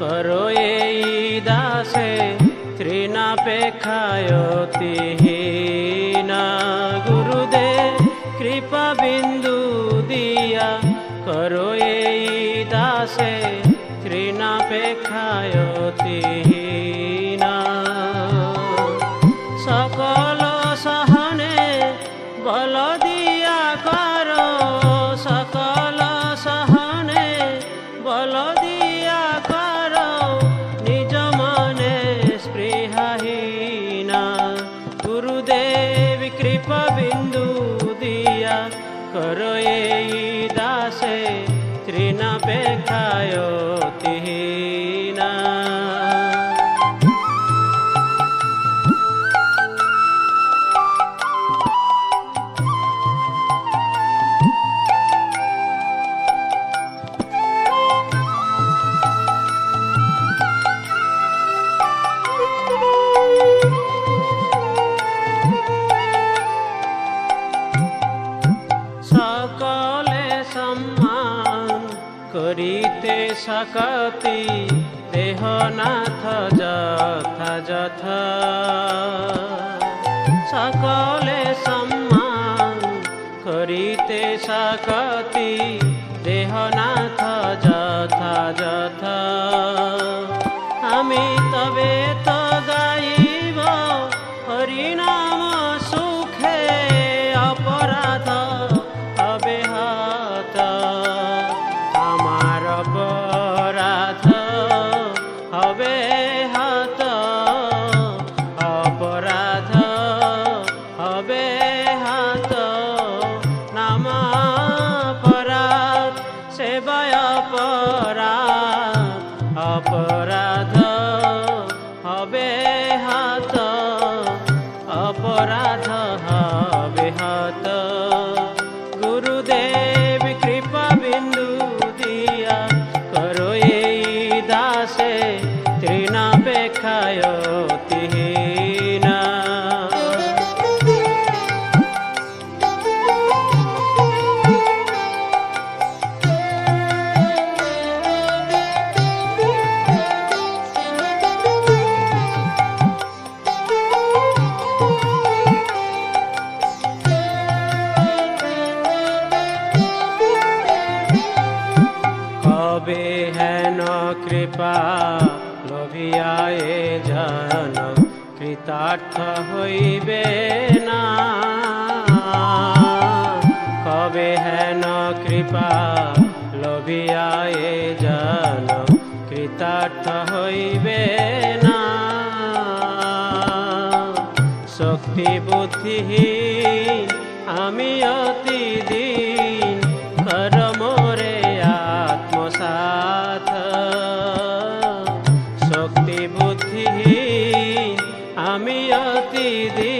করো এই দাসে তৃণাপেক্ষায়তিহীনা গুরুদেব, কৃপা বিন্দু দিয়া করো এই দাসে তৃণাপেক্ষায়তিহীনা সকল সহনে বল पेखायो করিতে সকতি দেহনাথ যথা যথ। সকলে সম্মান করিতে সকতি দেহনাথ যথা যথা। অপরাধ হবে হাত অপরাধ হবে হাত গুরুদেব কৃপা বিন্দু দিয়া করো এই দাসে তৃণাপেক্ষায়তিহীনা কৃপা লোভিয়ায়ে জন, কৃতার্থ হইবে না। কবে হেন কৃপা লোভিয়ায়ে জন, কৃতার্থ হইবে না। শক্তি বুদ্ধি আমি অতি দিন। বুদ্ধিহীন আমি অতি দিন